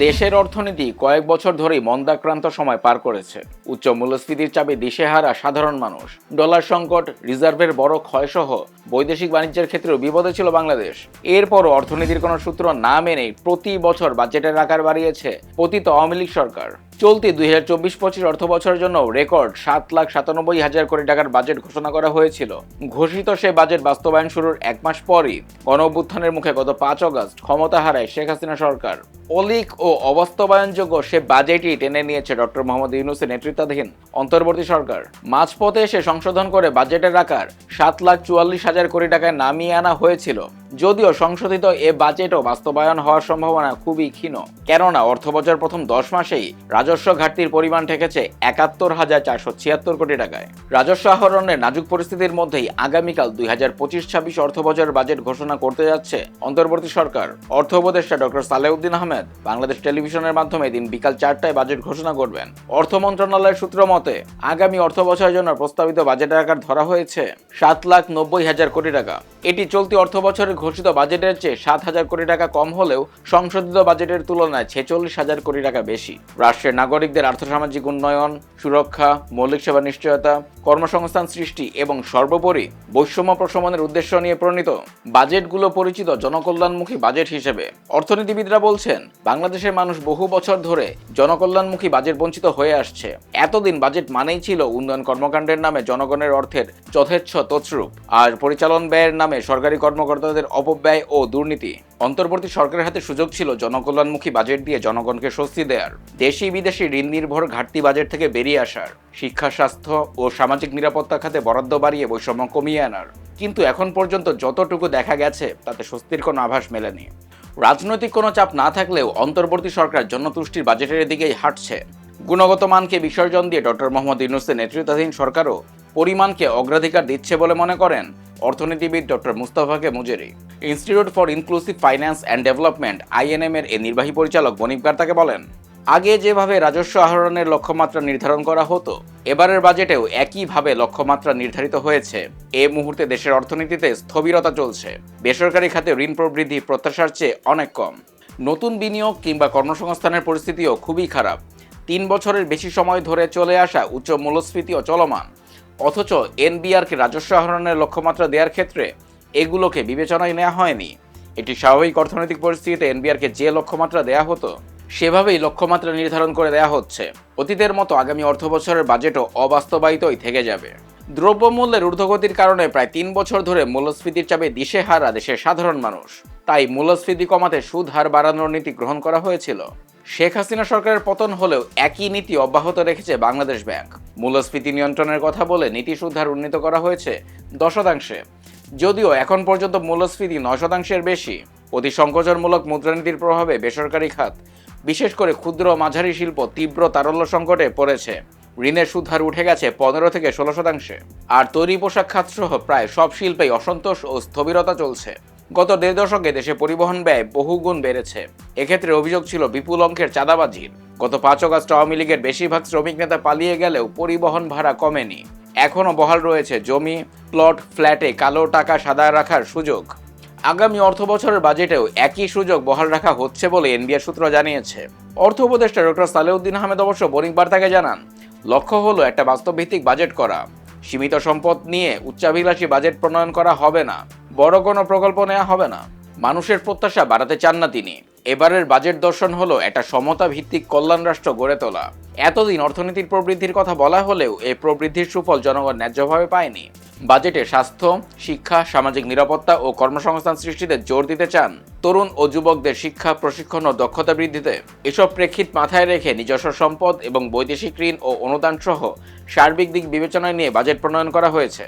দেশের অর্থনীতি কয়েক বছর ধরেই মন্দাক্রান্ত সময় পার করেছে। উচ্চ মূল্যস্ফীতির চাপে দিশেহারা সাধারণ মানুষ। ডলার সংকট, রিজার্ভের বড় ক্ষয়সহ বৈদেশিক বাণিজ্যের ক্ষেত্রেও বিপদে ছিল বাংলাদেশ। এরপরও অর্থনীতির কোনো সূত্র না মেনেই প্রতি বছর বাজেটের আকার বাড়িয়েছে পতিত আওয়ামী লীগ সরকার। চলতি দুই হাজার চব্বিশ পঁচিশ অর্থ বছরের জন্য রেকর্ড সাত লাখ সাতানব্বই হাজার কোটি টাকার বাজেট ঘোষণা করা হয়েছিল। ঘোষিত সে বাজেট বাস্তবায়ন শুরুর এক মাস পরই গণ অভ্যুত্থানের মুখে গত পাঁচ অগস্ট ক্ষমতা হারায় শেখ হাসিনা সরকার। অলিক ও অবাস্তবায়নযোগ্য সে বাজেটই টেনে নিয়েছে ডক্টর মোহাম্মদ ইউনুসের নেতৃত্বাধীন অন্তর্বর্তী সরকার। মাঝপথে এসে সংশোধন করে বাজেটের আকার সাত লাখ চুয়াল্লিশ হাজার কোটি টাকায় নামিয়ে আনা হয়েছিল। যদিও সংশোধিত এ বাজেটও বাস্তবায়ন হওয়ার সম্ভাবনা খুবই ক্ষীণ। কেননা, অর্থবছর প্রথম দশ মাসেই রাজস্ব ঘাটতির পরিমাণ ঠেকেছে একাত্তর হাজার চারশো ছিয়াত্তর কোটি টাকায়। রাজস্ব আহরণের নাজুক পরিস্থিতির মধ্যেই আগামীকাল দুই হাজার পঁচিশ ছাব্বিশ অর্থবছর বাজেট ঘোষণা করতে যাচ্ছে অন্তর্বর্তী সরকার। অর্থ উপদেষ্টা ডক্টর সালেউদ্দিন আহমেদ বাংলাদেশ টেলিভিশনের মাধ্যমে দিন বিকাল চারটায় বাজেট ঘোষণা করবেন। অর্থ মন্ত্রণালয়ের সূত্র মতে, আগামী অর্থ বছরের জন্য প্রস্তাবিত বাজেটের আকার ধরা হয়েছে সাত লাখ নব্বই হাজার কোটি টাকা। এটি চলতি অর্থ বছরের ঘোষিত বাজেটের চেয়ে সাত হাজার কোটি টাকা কম হলেও সংশোধিত বাজেটের তুলনায় ছেচল্লিশ হাজার কোটি টাকা বেশি। রাষ্ট্রের নাগরিকদের আর্থসামাজিক উন্নয়ন, সুরক্ষা, মৌলিক সেবা নিশ্চয়তা, কর্মসংস্থান সৃষ্টি এবং সর্বোপরি বৈষম্য প্রশমনের উদ্দেশ্য নিয়ে প্রণীত বাজেটগুলো পরিচিত জনকল্যাণমুখী বাজেট হিসেবে। অর্থনীতিবিদরা বলছেন, বাংলাদেশের মানুষ বহু বছর ধরে জনকল্যাণমুখী বাজেট বঞ্চিত হয়ে আসছে। এতদিন বাজেট মানেই ছিল উন্নয়ন কর্মকাণ্ডের নামে জনগণের অর্থের যথেচ্ছ তছরূপ। আর পরিচালন ব্যয়ের নামে সরকারি কর্মকর্তাদের অপব্যয় ও দুর্নীতি। অন্তর্বর্তী সরকারের হাতে সুযোগ ছিল জনকল্যাণমুখী বাজেট দিয়ে জনগণকে স্বস্তি দেয়ার দেশি বিদেশি ঋণ নির্ভর ঘাটতি বাজেট থেকে বেরিয়ে আসার। শিক্ষা, স্বাস্থ্য ও সামাজিক নিরাপত্তা খাতে বরাদ্দ বাড়িয়ে বৈষম্য কমিয়ে আনার। কিন্তু এখন পর্যন্ত যতটুকু দেখা গেছে, তাতে স্বস্তির কোনো আভাস মেলেনি। রাজনৈতিক কোনো চাপ না থাকলেও অন্তর্বর্তী সরকার জনতুষ্টির বাজেটের দিকেই হাঁটছে। গুণগত মানকে বিসর্জন দিয়ে ডক্টর মোহাম্মদ ইউনুসের নেতৃত্বাধীন সরকারও পরিমাণকে অগ্রাধিকার দিচ্ছে বলে মনে করেন অর্থনীতিবিদ doctor মুস্তাফাকে Mujeri. Institute for inclusive finance and development, INM এর নির্বাহী পরিচালক বনিবকার তাকে বলেন, আগে যেভাবে রাজস্ব আহরণের লক্ষ্যমাত্রা নির্ধারণ করা হতো, এবারের বাজেটেও একইভাবে লক্ষ্যমাত্রা নির্ধারিত হয়েছে। এ মুহূর্তে দেশের অর্থনীতিতে স্থবিরতা চলছে। বেসরকারি খাতে ঋণ প্রবৃদ্ধি প্রত্যাশার চেয়ে অনেক কম। নতুন বিনিয়োগ কিংবা কর্মসংস্থানের পরিস্থিতিও খুবই খারাপ। তিন বছরের বেশি সময় ধরে চলে আসা উচ্চ মূল্যস্ফীতিও চলমান। অথচ এনবিআরকে রাজস্ব আহরণের লক্ষ্যমাত্রা দেওয়ার ক্ষেত্রে এগুলোকে বিবেচনায় নেওয়া হয়নি। এটি স্বাভাবিক অর্থনৈতিক পরিস্থিতিতে এনবিআরকে যে লক্ষ্যমাত্রা দেয়া হতো, সেভাবেই লক্ষ্যমাত্রা নির্ধারণ করে দেয়া হচ্ছে। অতীতের মতো আগামী অর্থ বছরের বাজেটও অবাস্তবায়িতই থেকে যাবে। দ্রব্যমূল্যের ঊর্ধ্বগতির কারণে প্রায় তিন বছর ধরে মূল্যস্ফীতির চাপে দিশেহারা দেশের সাধারণ মানুষ। তাই মূল্যস্ফীতি কমাতে সুদ হার বাড়ানোর নীতি গ্রহণ করা হয়েছিল। শেখ হাসিনা সরকারের পতন হলেও একই নীতি অব্যাহত রেখেছে বাংলাদেশ ব্যাংক। মূল্যস্ফীতি নিয়ন্ত্রণের কথা বলে নীতি সুদ হার উন্নীত করা হয়েছে দশ শতাংশে যদিও এখন পর্যন্ত মূল্যস্ফীতি নয় শতাংশের বেশি, অতি সংকোচনমূলক মুদ্রানীতির প্রভাবে বেসরকারি খাত, বিশেষ করে ক্ষুদ্র মাঝারি শিল্প, তীব্র তারল্য সংকটে পড়েছে। ঋণের সুদ হার উঠে গেছে পনেরো থেকে ষোলো শতাংশে আর তৈরি পোশাক খাত সহ প্রায় সব শিল্পেই অসন্তোষ ও স্থবিরতা চলছে। গত দেড় দশকে দেশে পরিবহন ব্যয় বহুগুণ বেড়েছে। এক্ষেত্রে অভিযোগ ছিল বিপুল অঙ্কের চাঁদাবাজির। গত পাঁচ অগাস্ট আওয়ামী লীগের বেশিরভাগ শ্রমিক নেতা পালিয়ে গেলেও পরিবহন ভাড়া কমেনি। এখনও বহাল রয়েছে জমি, প্লট, ফ্ল্যাটে কালো টাকা সাদা রাখার সুযোগ। আগামী অর্থ বছরের বাজেটেও একই সুযোগ বহাল রাখা হচ্ছে বলে এনবিআর সূত্র জানিয়েছে। অর্থ উপদেষ্টা ডক্টর সালেউদ্দিন আহমেদ অবশ্য বণিক বার্তাকে জানান, লক্ষ্য হলো একটা বাস্তবভিত্তিক বাজেট করা। সীমিত সম্পদ নিয়ে উচ্চাভিলাষী বাজেট প্রণয়ন করা হবে না। বড় কোনো প্রকল্প নেওয়া হবে না। মানুষের প্রত্যাশা বাড়াতে চান না তিনি। এবারের বাজেট দর্শন হলো একটা সমতা ভিত্তিক কল্যাণ রাষ্ট্র গড়ে তোলা। এতদিন অর্থনীতির প্রবৃদ্ধির কথা বলা হলেও এই প্রবৃদ্ধির সুফল জনগণ ন্যায্যভাবে পায়নি। বাজেটে স্বাস্থ্য, শিক্ষা, সামাজিক নিরাপত্তা ও কর্মসংস্থান সৃষ্টিতে জোর দিতে চান। তরুণ ও যুবকদের শিক্ষা, প্রশিক্ষণ ও দক্ষতা বৃদ্ধিতে এসব প্রেক্ষিত মাথায় রেখে নিজস্ব সম্পদ এবং বৈদেশিক ঋণ ও অনুদান সহ সার্বিক দিক বিবেচনায় নিয়ে বাজেট প্রণয়ন করা হয়েছে।